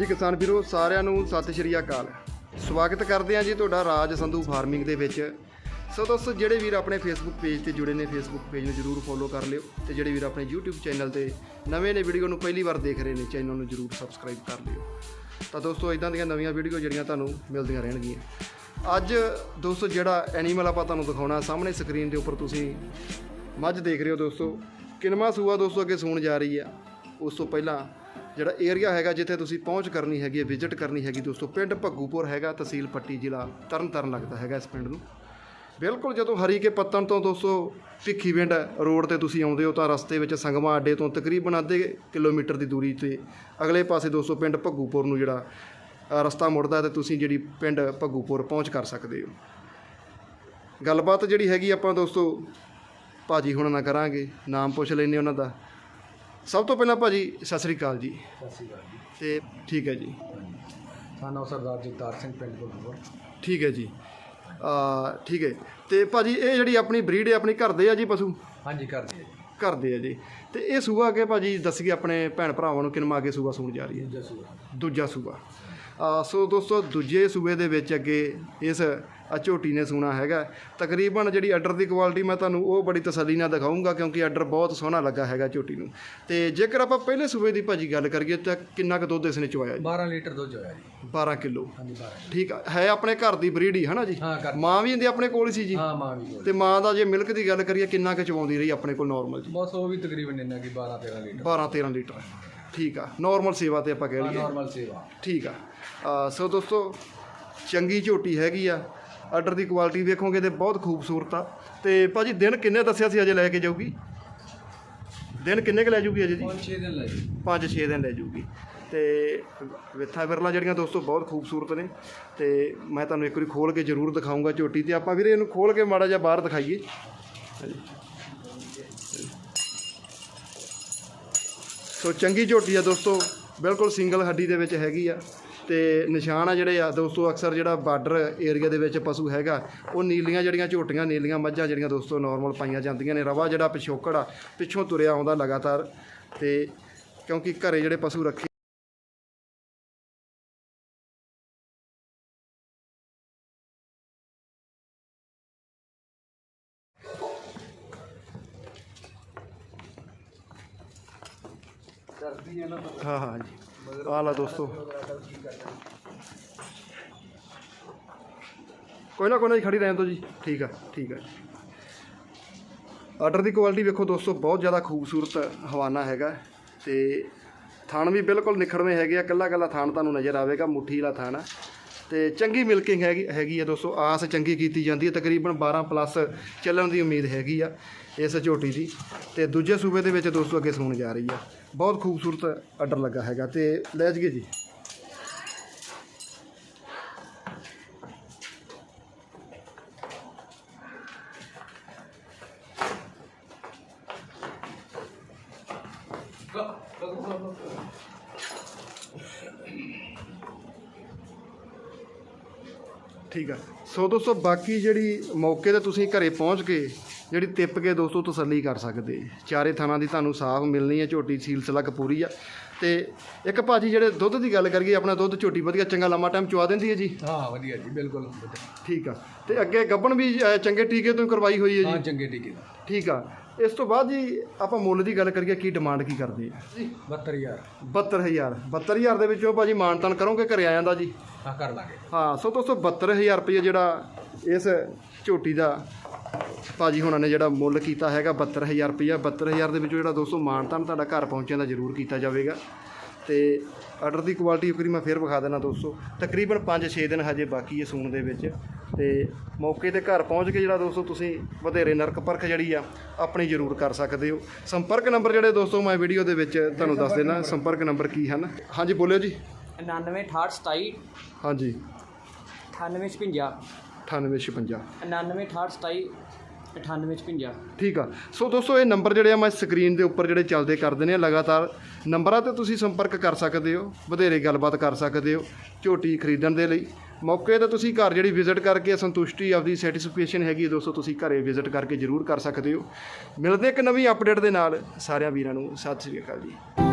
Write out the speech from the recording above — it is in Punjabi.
ਹਾਂਜੀ ਕਿਸਾਨ ਵੀਰੋ, ਸਾਰਿਆਂ ਨੂੰ ਸਤਿ ਸ਼੍ਰੀ ਅਕਾਲ। ਸਵਾਗਤ ਕਰਦੇ ਹਾਂ ਜੀ ਤੁਹਾਡਾ ਰਾਜ ਸੰਧੂ ਫਾਰਮਿੰਗ ਦੇ ਵਿੱਚ। ਸੋ ਦੋਸਤੋ, ਜਿਹੜੇ ਵੀਰ ਆਪਣੇ ਫੇਸਬੁੱਕ ਪੇਜ ਤੇ ਜੁੜੇ ਨੇ ਫੇਸਬੁੱਕ ਪੇਜ ਨੂੰ ਜਰੂਰ ਫੋਲੋ ਕਰ ਲਿਓ ਤੇ ਜਿਹੜੇ ਵੀਰ ਆਪਣੇ YouTube ਚੈਨਲ ਤੇ ਨਵੇਂ ਨੇ ਵੀਡੀਓ ਨੂੰ ਪਹਿਲੀ ਵਾਰ ਦੇਖ ਰਹੇ ਨੇ ਚੈਨਲ ਨੂੰ ਜਰੂਰ ਸਬਸਕ੍ਰਾਈਬ ਕਰ ਲਿਓ। ਤਾਂ ਦੋਸਤੋ ਇਦਾਂ ਦੀਆਂ ਨਵੀਆਂ ਵੀਡੀਓ ਜਿਹੜੀਆਂ ਤੁਹਾਨੂੰ ਮਿਲਦੀਆਂ ਰਹਿਣਗੀਆਂ। ਅੱਜ ਦੋਸਤੋ, ਜਿਹੜਾ ਐਨੀਮਲ ਆਪਾਂ ਤੁਹਾਨੂੰ ਦਿਖਾਉਣਾ, ਸਾਹਮਣੇ ਸਕਰੀਨ ਦੇ ਉੱਪਰ ਤੁਸੀਂ ਮੱਝ ਦੇਖ ਰਹੇ ਹੋ ਦੋਸਤੋ। ਕਿਨਮਾ ਸੂਆ ਦੋਸਤੋ, ਅੱਗੇ ਸੂਣ ਜਾ ਰਹੀ ਆ। ਉਸ ਤੋਂ ਪਹਿਲਾਂ ਜਿਹੜਾ ਏਰੀਆ ਹੈਗਾ ਜਿੱਥੇ ਤੁਸੀਂ ਪਹੁੰਚ ਕਰਨੀ ਹੈਗੀ ਹੈ ਵਿਜ਼ਿਟ ਕਰਨੀ ਹੈਗੀ ਦੋਸਤੋ ਪਿੰਡ ਭੱਗੂਪੁਰ ਹੈਗਾ, ਤਹਿਸੀਲ ਪੱਟੀ ਜ਼ਿਲ੍ਹਾ ਤਰਨਤਾਰਨ ਲੱਗਦਾ ਹੈਗਾ ਇਸ ਪਿੰਡ ਨੂੰ। ਬਿਲਕੁਲ ਜਦੋਂ ਹਰੀ ਕੇ ਪੱਤਣ ਤੋਂ ਦੋਸਤੋ ਭਿੱਖੀਵਿੰਡ ਰੋਡ ਤੇ ਤੁਸੀਂ ਆਉਂਦੇ ਹੋ ਤਾਂ ਰਸਤੇ ਵਿੱਚ ਸੰਗਮਾ ਅੱਡੇ ਤੋਂ ਤਕਰੀਬਨ ਅੱਧੇ ਕਿਲੋਮੀਟਰ ਦੀ ਦੂਰੀ ਤੇ ਅਗਲੇ ਪਾਸੇ ਦੋਸਤੋ ਪਿੰਡ ਭੱਗੂਪੁਰ ਨੂੰ ਜਿਹੜਾ ਰਸਤਾ ਮੁੜਦਾ ਤੇ ਤੁਸੀਂ ਜਿਹੜੀ ਪਿੰਡ ਭੱਗੂਪੁਰ ਪਹੁੰਚ ਕਰ ਸਕਦੇ ਹੋ। ਗੱਲਬਾਤ ਜਿਹੜੀ ਹੈਗੀ ਆਪਾਂ ਦੋਸਤੋ ਭਾਜੀ ਹੁਣ ਨਾ ਕਰਾਂਗੇ, ਨਾਮ ਪੁੱਛ ਲੈਨੇ ਉਹਨਾਂ ਦਾ। ਸਭ ਤੋਂ ਪਹਿਲਾਂ ਭਾਜੀ ਸਤਿ ਸ੍ਰੀ ਅਕਾਲ ਜੀ। ਸਤਿ ਸ਼੍ਰੀ ਅਕਾਲ ਜੀ। ਤੇ ਠੀਕ ਹੈ ਜੀ। ਸਾਨਾ ਸਰਦਾਰ ਜਗਤਾਰ ਸਿੰਘ ਪਿੰਡ ਕੋਲਪੁਰ ਠੀਕ ਹੈ ਜੀ। ਆ ਠੀਕ ਹੈ। ਤੇ ਭਾਜੀ ਇਹ ਜਿਹੜੀ ਆਪਣੀ ਬਰੀਡ ਹੈ ਆਪਣੀ ਘਰ ਦੇ ਆ ਜੀ ਪਸ਼ੂ? ਹਾਂਜੀ ਕਰਦੇ ਜੀ। ਘਰ ਦੇ ਆ ਜੀ। ਤੇ ਇਹ ਸੂਆ ਅੱਗੇ ਭਾਜੀ ਦੱਸੀਏ ਆਪਣੇ ਭੈਣ ਭਰਾਵਾਂ ਨੂੰ ਕਿਨਮਾ ਅੱਗੇ ਸੂਆ ਸੂਣ ਜਾ ਰਹੀ ਹੈ? ਦੂਜਾ ਸੂਆ। ਦੂਜਾ ਸੂਆ। ਆ ਸੋ ਦੋਸਤੋ ਦੂਜੇ ਸੂਬੇ ਦੇ ਵਿੱਚ ਅੱਗੇ ਇਸ ਝੋਟੀ ਨੇ ਸੂਣਾ ਹੈਗਾ। ਤਕਰੀਬਨ ਜਿਹੜੀ ਆਰਡਰ ਦੀ ਕੁਆਲਿਟੀ ਮੈਂ ਤੁਹਾਨੂੰ ਉਹ ਬੜੀ ਤਸੱਲੀ ਨਾਲ ਦਿਖਾਊਂਗਾ ਕਿਉਂਕਿ ਆਰਡਰ ਬਹੁਤ ਸੋਹਣਾ ਲੱਗਾ ਹੈਗਾ ਝੋਟੀ ਨੂੰ। ਤੇ ਜੇਕਰ ਆਪਾਂ ਪਹਿਲੇ ਸੂਬੇ ਦੀ ਭਾਜੀ ਗੱਲ ਕਰੀਏ ਤਾਂ ਕਿੰਨਾ ਕੁ ਦੁੱਧ ਇਸ ਨੇ ਚੁਆਇਆ ਜੀ? 12 ਲੀਟਰ ਦੁੱਧ ਹੋਇਆ ਜੀ। 12 ਕਿਲੋ। ਹਾਂਜੀ 12 ਠੀਕ ਹੈ ਆਪਣੇ ਘਰ ਦੀ ਬਰੀਡ ਹੀ ਹਨਾ ਜੀ? ਮਾਂ ਵੀ ਇਹਦੇ ਆਪਣੇ ਕੋਲ ਹੀ ਸੀ ਜੀ? ਹਾਂ ਮਾਂ ਵੀ ਤੇ ਮਾਂ ਦਾ ਜੇ ਮਿਲਕ ਦੀ ਗੱਲ ਕਰੀਏ ਕਿੰਨਾ ਕੁ ਚਵਾਉਂਦੀ ਰਹੀ ਆਪਣੇ ਕੋਲ ਨਾਰਮਲ ਜੀ? ਬਸ ਉਹ ਵੀ ਤਕਰੀਬਨ ਇੰਨਾ ਕੀ 12 13 ਲੀਟਰ। 12 13 ਲੀਟਰ। ਠੀਕ ਆ ਨਾਰਮਲ ਸੇਵਾ ਤੇ ਆਪਾਂ ਕਹਿ ਲਈਏ। ਨਾਰਮਲ ਸੇਵਾ। ਠੀਕ ਆ ਸੋ ਦੋਸਤੋ ਚੰਗੀ ਝੋਟੀ ਹੈਗੀ ਆ ਆਰਡਰ ਦੀ ਕੁਆਲਿਟੀ ਵੇਖੋਗੇ ਤੇ ਬਹੁਤ ਖੂਬਸੂਰਤ ਆ। ਤੇ ਭਾਜੀ ਦਿਨ ਕਿੰਨੇ ਦੱਸਿਆ ਸੀ ਅਜੇ ਲੈ ਕੇ ਜਾਊਗੀ? ਦਿਨ ਕਿੰਨੇ ਕੁ ਲੈ ਜਾਊਗੀ ਅਜੇ ਜੀ? 5-6 ਦਿਨ ਲੈ ਜੀ। 5-6 ਦਿਨ ਲੈ ਜਾਊਗੀ ਤੇ ਵਿਥਾ ਵਿਰਲਾ ਜਿਹੜੀਆਂ ਦੋਸਤੋ ਬਹੁਤ ਖੂਬਸੂਰਤ ਨੇ। ਤੇ ਮੈਂ ਤੁਹਾਨੂੰ ਇੱਕ ਵਾਰੀ ਖੋਲ ਕੇ ਜ਼ਰੂਰ ਦਿਖਾਊਂਗਾ ਝੋਟੀ ਤੇ। ਆਪਾਂ ਵੀਰੇ ਇਹਨੂੰ ਖੋਲ ਕੇ ਮਾੜਾ ਜਿਹਾ ਬਾਹਰ ਦਿਖਾਈਏ। ਹਾਂਜੀ। ਸੋ ਚੰਗੀ ਝੋਟੀ ਆ ਦੋਸਤੋ, ਬਿਲਕੁਲ ਸਿੰਗਲ ਹੱਡੀ ਦੇ ਵਿੱਚ ਹੈਗੀ ਆ ਤੇ ਨਿਸ਼ਾਨ ਆ ਜਿਹੜੇ ਆ ਦੋਸਤੋ, ਅਕਸਰ ਜਿਹੜਾ ਬਾਰਡਰ ਏਰੀਆ ਦੇ ਵਿੱਚ ਪਸ਼ੂ ਹੈਗਾ, ਉਹ ਨੀਲੀਆਂ ਜਿਹੜੀਆਂ ਝੋਟੀਆਂ, ਨੀਲੀਆਂ ਮੱਝਾਂ ਜਿਹੜੀਆਂ ਦੋਸਤੋ ਨਾਰਮਲ ਪਾਈਆਂ ਜਾਂਦੀਆਂ ਨੇ, ਰਵਾ ਜਿਹੜਾ ਪਿਛੋਕੜ ਆ, ਪਿੱਛੋਂ ਤੁਰਿਆ ਆਉਂਦਾ ਲਗਾਤਾਰ ਤੇ ਕਿਉਂਕਿ ਘਰੇ ਜਿਹੜੇ ਪਸ਼ੂ ਰੱਖੇ ਕਰਦੀ ਹੈ ਨਾ ਹਾਂ ਹਾਂ ਜੀ। ਆ ਲਾ ਦੋਸਤੋ। ਕੋਈ ਨਾ ਕੋਈ ਨਾ ਜੀ ਖੜੀ ਰਹਿਣ ਤੋਂ ਜੀ। ਠੀਕ ਆ ਠੀਕ ਆ ਆਰਡਰ ਦੀ ਕੁਆਲਿਟੀ ਵੇਖੋ ਦੋਸਤੋ ਬਹੁਤ ਜ਼ਿਆਦਾ ਖੂਬਸੂਰਤ ਹਵਾਨਾ ਹੈਗਾ। ਤੇ ਥਣ ਵੀ ਬਿਲਕੁਲ ਨਿਖੜਵੇਂ ਹੈਗੇ ਆ। ਕੱਲਾ ਕੱਲਾ ਥਣ ਤੁਹਾਨੂੰ ਨਜ਼ਰ ਆਵੇਗਾ ਮੁੱਠੀ ਵਾਲਾ ਥਣ ਆ। ਤੇ ਚੰਗੀ ਮਿਲਕਿੰਗ ਹੈਗੀ ਹੈਗੀ ਆ ਦੋਸਤੋ। ਆਸ ਚੰਗੀ ਕੀਤੀ ਜਾਂਦੀ ਹੈ। ਤਕਰੀਬਨ 12 ਪਲੱਸ ਚੱਲਣ ਦੀ ਉਮੀਦ ਹੈਗੀ ਆ ਇਸ ਝੋਟੀ ਦੀ। ਤੇ ਦੂਜੇ ਸੂਬੇ ਦੇ ਵਿੱਚ ਦੋਸਤੋ ਅੱਗੇ ਸੂਣ ਜਾ ਰਹੀ ਆ। ਬਹੁਤ ਖੂਬਸੂਰਤ ਆਰਡਰ ਲੱਗਾ ਹੈਗਾ। ਤੇ ਲੈ ਜਗੇ ਜੀ। ਠੀਕ ਆ। ਸੋ ਦੋਸਤੋ ਬਾਕੀ ਜਿਹੜੀ ਮੌਕੇ ਤੇ ਤੁਸੀਂ ਘਰੇ ਪਹੁੰਚ ਕੇ ਜਿਹੜੀ ਤਿੱਪ ਕੇ ਦੋਸਤੋ ਤਸੱਲੀ ਕਰ ਸਕਦੇ। ਚਾਰੇ ਥਾਣਾ ਦੀ ਤੁਹਾਨੂੰ ਸਾਫ਼ ਮਿਲਣੀ ਹੈ ਝੋਟੀ ਸੀਲ ਸਲੱਗ ਪੂਰੀ ਆ। ਤੇ ਇੱਕ ਭਾਜੀ ਜਿਹੜੇ ਦੁੱਧ ਦੀ ਗੱਲ ਕਰੀਏ ਆਪਣਾ ਦੁੱਧ ਝੋਟੀ ਵਧੀਆ ਚੰਗਾ ਲੰਮਾ ਟਾਈਮ ਚਵਾ ਦਿੰਦੀ ਹੈ ਜੀ? ਹਾਂ ਵਧੀਆ ਜੀ ਬਿਲਕੁਲ। ਠੀਕ ਆ। ਤੇ ਅੱਗੇ ਗੱਬਣ ਵੀ ਅ, ਚੰਗੇ ਟੀਕੇ ਤੋਂ ਹੀ ਕਰਵਾਈ ਹੋਈ ਹੈ ਜੀ? ਹਾਂ ਚੰਗੇ ਟੀਕੇ ਦਾ। ਠੀਕ ਆ। ਇਸ ਤੋਂ ਬਾਅਦ ਜੀ ਆਪਾਂ ਮੁੱਲ ਦੀ ਗੱਲ ਕਰੀਏ ਕੀ ਡਿਮਾਂਡ ਕੀ ਕਰਦੇ ਆ ਜੀ 72000 72000 72000 ਦੇ ਵਿੱਚੋਂ ਭਾਜੀ ਮਾਨਤਨ ਕਰੋਗੇ ਘਰੇ ਆ ਜਾਂਦਾ ਜੀ? ਹਾਂ ਕਰ ਲਾਂਗੇ। ਹਾਂ ਸੋ ਦੋਸਤੋ 72000 ਰੁਪਏ ਜਿਹੜਾ ਇਸ ਝੋਟੀ ਦਾ ਭਾਜੀ ਹੁਣਾਂ ਨੇ ਜਿਹੜਾ ਮੁੱਲ ਕੀਤਾ ਹੈਗਾ 72000 ਰੁਪਏ 72000 ਦੇ ਵਿੱਚੋਂ ਜਿਹੜਾ ਦੋਸਤੋ ਮਾਨਤਨ ਤੁਹਾਡਾ ਘਰ ਪਹੁੰਚਣ ਦਾ ਜ਼ਰੂਰ ਕੀਤਾ ਜਾਵੇਗਾ। ਤੇ ਆਰਡਰ ਦੀ ਕੁਆਲਿਟੀ ਇੱਕ ਵਾਰੀ ਮੈਂ ਫੇਰ ਵਿਖਾ ਦੇਣਾ ਦੋਸਤੋ ਤਕਰੀਬਨ 5-6 ਦਿਨ ਹਜੇ ਬਾਕੀ ਹੈ ਸੂਣ ਦੇ ਵਿੱਚ। ਤੇ ਮੌਕੇ ਤੇ ਘਰ ਪਹੁੰਚ ਕੇ ਜਿਹੜਾ ਦੋਸਤੋ ਤੁਸੀਂ ਵਧੇਰੇ ਨਰਕ ਪਰਖ ਜਿਹੜੀ ਆ ਆਪਣੀ ਜ਼ਰੂਰ ਕਰ ਸਕਦੇ ਹੋ। ਸੰਪਰਕ ਨੰਬਰ ਜਿਹੜੇ ਦੋਸਤੋ ਮੈਂ ਵੀਡੀਓ ਦੇ ਵਿੱਚ ਤੁਹਾਨੂੰ ਦੱਸ ਦੇਣਾ ਸੰਪਰਕ ਨੰਬਰ ਕੀ ਹਨ? ਹਾਂਜੀ ਬੋਲਿਓ ਜੀ। 99 68 27 ਹਾਂਜੀ। 98 56 9856 99 68 27 98 56 ਠੀਕ ਆ। ਸੋ ਦੋਸਤੋ ਇਹ ਨੰਬਰ ਜਿਹੜੇ ਆ ਮੈਂ ਸਕਰੀਨ ਦੇ ਉੱਪਰ ਜਿਹੜੇ ਚੱਲਦੇ ਕਰ ਦਿੰਦੇ ਆ ਲਗਾਤਾਰ। ਨੰਬਰਾਂ ਤੇ ਤੁਸੀਂ ਸੰਪਰਕ ਕਰ ਸਕਦੇ ਹੋ ਵਧੇਰੇ ਗੱਲਬਾਤ ਕਰ ਸਕਦੇ ਹੋ ਝੋਟੀ ਖਰੀਦਣ ਦੇ ਲਈ। ਮੌਕੇ ਤੇ ਤੁਸੀਂ ਘਰ ਜਿਹੜੀ ਵਿਜ਼ਿਟ ਕਰਕੇ ਸੰਤੁਸ਼ਟੀ, ਆਪਦੀ ਸੈਟੀਸਫੈਕਸ਼ਨ ਹੈਗੀ ਹੈ, ਦੋਸਤੋ, ਤੁਸੀਂ ਘਰੇ ਵਿਜ਼ਿਟ ਕਰਕੇ ਜ਼ਰੂਰ ਕਰ ਸਕਦੇ ਹੋ। ਮਿਲਦੇ ਇੱਕ ਨਵੀਂ ਅਪਡੇਟ ਦੇ ਨਾਲ। ਸਾਰਿਆਂ ਵੀਰਾਂ ਨੂੰ ਸਤਿ ਸ੍ਰੀ ਅਕਾਲ ਜੀ।